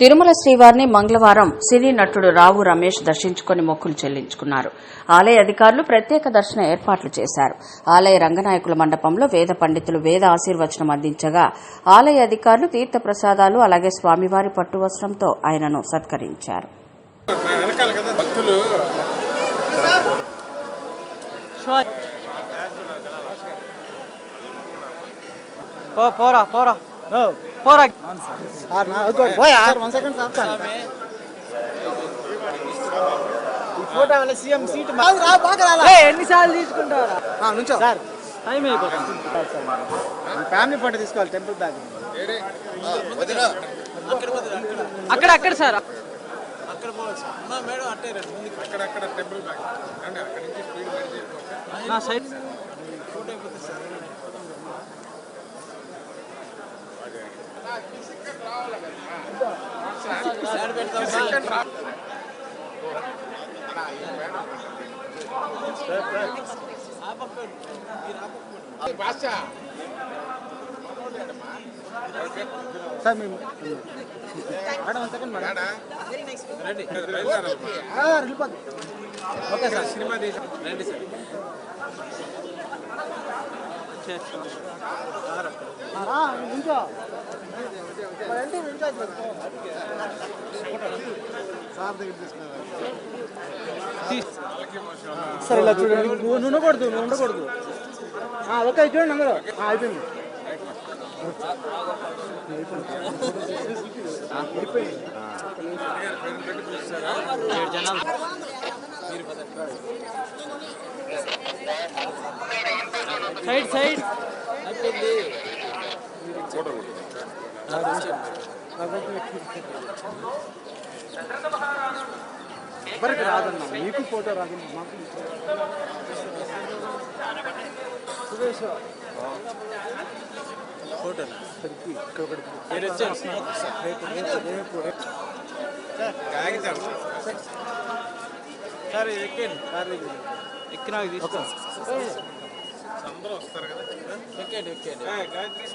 తిరుమల శ్రీవారిని మంగళవారం సినీ నటుడు రావు రమేష్ దర్శించుకుని మొక్కులు చెల్లించుకున్నారు. ఆలయ అధికారులు ప్రత్యేక దర్శన ఏర్పాట్లు చేశారు. ఆలయ రంగనాయకుల మండపంలో వేద పండితులు వేద ఆశీర్వచనం అందించగా ఆలయ అధికారులు తీర్థ ప్రసాదాలు అలాగే స్వామివారి పట్టు వస్త్రంతో ఆయనను సత్కరించారు. పోరా పోరా. పోరా. ఎన్నిసార్లు తీసుకుంటారా సార్ టైం అయిపోతుంది. ఫ్యామిలీ ఫోటో తీసుకోవాలి టెంపుల్ బ్యాగ్. అక్కడ అక్కడ సార్. అక్కడక్కడ టెంపుల్ బ్యాక్ అంటే అక్కడి నుంచి స్పీడ్ పెడితే నా సైడ్ సార్ మేము madam one second madam. Ready. బయలుదేరాలి ఆ, వెళ్ళిపోద్ది ఓకే సార్. సినిమా తీసి రండి సార్ ఆ, నుంచో మరి అంటే నుంచో సార్ ఇలా చూడండి. నువ్వు ఉండకూడదు నువ్వు ఉండకూడదు ఆ, ఓకే చూడండి అందరూ. అయిపోయింది. Side side. ఎవరికి రాదన్న మీకు ఫోటో రాదన్న మాకు సురేష్ ఫోటో ఇక్కడ ఒకటి కాగితం సార్ ఇది ఎక్కండి సార్ దగ్గర ఎక్కి నాకు తీసుకో అందరూ వస్తారు కదా ఎక్కండి ఎక్కండి ఏ, గాయత్రి